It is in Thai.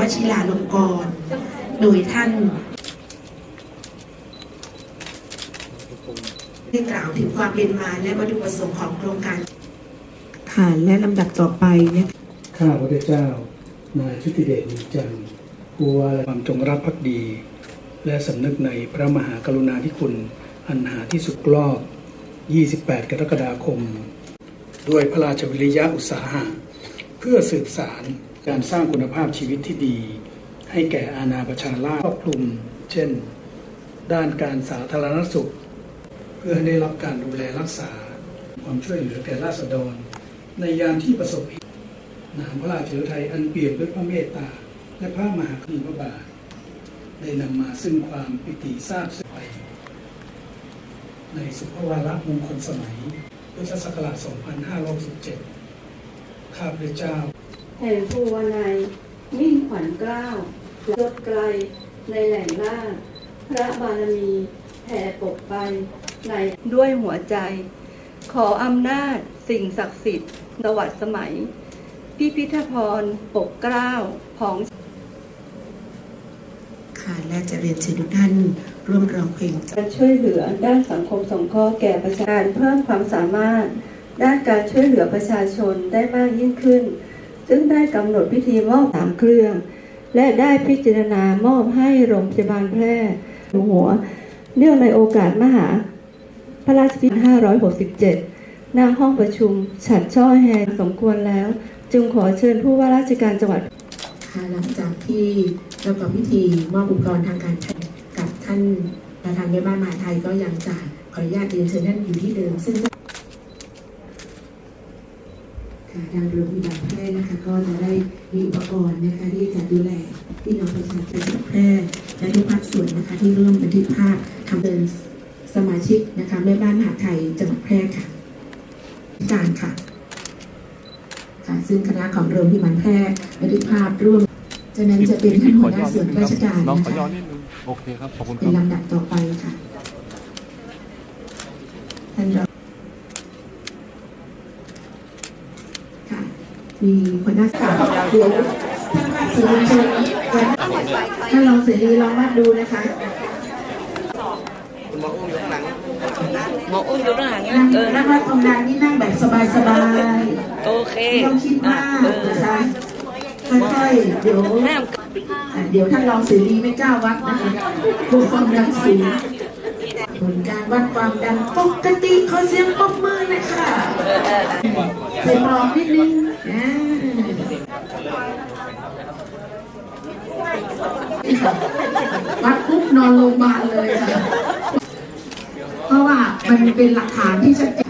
วชิราลงกรณ์โดยท่านได้กล่าวถึงความเป็นมาและวัตถุประสงค์ของโครงการค่ะและลำดับต่อไปนะข้าพระเจ้านายชุติเดชมีจันทร์ผู้ว่าความจงรักภักดี และสำนึกในพระมหากรุณาธิคุณ อันหาที่สุดรอบ 28 กรกฎาคม ด้วยพระราชวิริยะอุตสาหะ เพื่อสืบสาร การสร้างคุณภาพชีวิตที่ดี ให้แก่อาณาประชาราษฎร์ครอบคลุม เช่น ด้านการสาธารณสุข เพื่อให้ได้รับการดูแลรักษา ความช่วยเหลือแก่ราษฎร ในยามที่ประสบเหตุนามพระราชฤทัยอันเปี่ยมด้วยพระเมตตา และพระมหากรุณาคุณพระบาท ได้นำมาซึ่งความปิติซาบซึ้งใจในสุภวาระมงคลสมัยพุทธศักราช 2567 ข้าพเจ้า แห่งภูวนัยมิ่งขวัญเกล้าลดไกลในแหล่งล่าพระบารมีแผ่ปกไปในด้วยหัวใจ ขออำนาจสิ่งศักดิ์สิทธิ์สวัสดิ์สมัย พิพิธพรปกเกล้าของค่ะและจะเรียนเชิญทุกท่านร่วมร้องเพลงการช่วยเหลือด้านสังคมสงเคราะห์แก่ประชาชนเพิ่มความสามารถ ด้านการช่วยเหลือประชาชนได้มากยิ่งขึ้น ซึ่งได้กำหนดพิธีมอบสามเครื่อง และได้พิจารณามอบให้โรงพยาบาลแพร่หลวงหัว เนื่องในโอกาสมหา พระราชพิธี567 หน้าห้องประชุม ฉัดช่อแฮสมควรแล้ว จึงขอเชิญผู้ว่าราชการจังหวัดค่ะหลังจากที่ประกอบพิธีมอบอุปกรณ์ทางการแพทย์กับท่านประธานแม่บ้านมหาไทยก็ยังจะขออนุญาตเรียนเชิญท่านอยู่ที่เดิมซึ่ง ค่ะทางโรงพยาบาลแพร่นะคะก็จะได้มีอุปกรณ์นะคะที่จะดูแลพี่น้องประชาชนจังหวัดแพร่และทุกภาคส่วนนะคะที่ร่วมบันทึกภาพทำเดินสมาชิกนะคะแม่บ้านมหาไทยจังหวัดแพร่ค่ะการค่ะค่ะซึ่งคณะของโรงพยาบาลแพร่บันทึกภาพร่วมจากนั้นจะเป็นท่านหัวหน้าส่วนราชการนะคะนนิดนึงโอเคครับขอบคุณคเป็นลำดับต่อไปค่ะท่านรองค่ะ มีหัวหน้าสาวเดี๋ยวท่านสื่อมวลชนท่านรองเสรีลองวาดดูนะคะหมออุ้มอยู่ข้างหลังนั่งเออนั่นั่งงวาดตรงนั้นนี่นั่งแบบสบายๆโอเคไม่ต้องคิดอะมากนะคะค่อยๆเดี๋ยวห้ามอ่เดี๋ยวท่านรองเสรีไม่กล้าวัดนะคะกลัวความดันสูงผลการวัดความดันปกติขอเสียงปรบมือนะคะ ใส่ปลอกนิดนึงวัดปุ๊บนอนโรงพยาบาลเลยค่ะ เพราะว่ามันเป็นหลักฐานที่ชัดเจน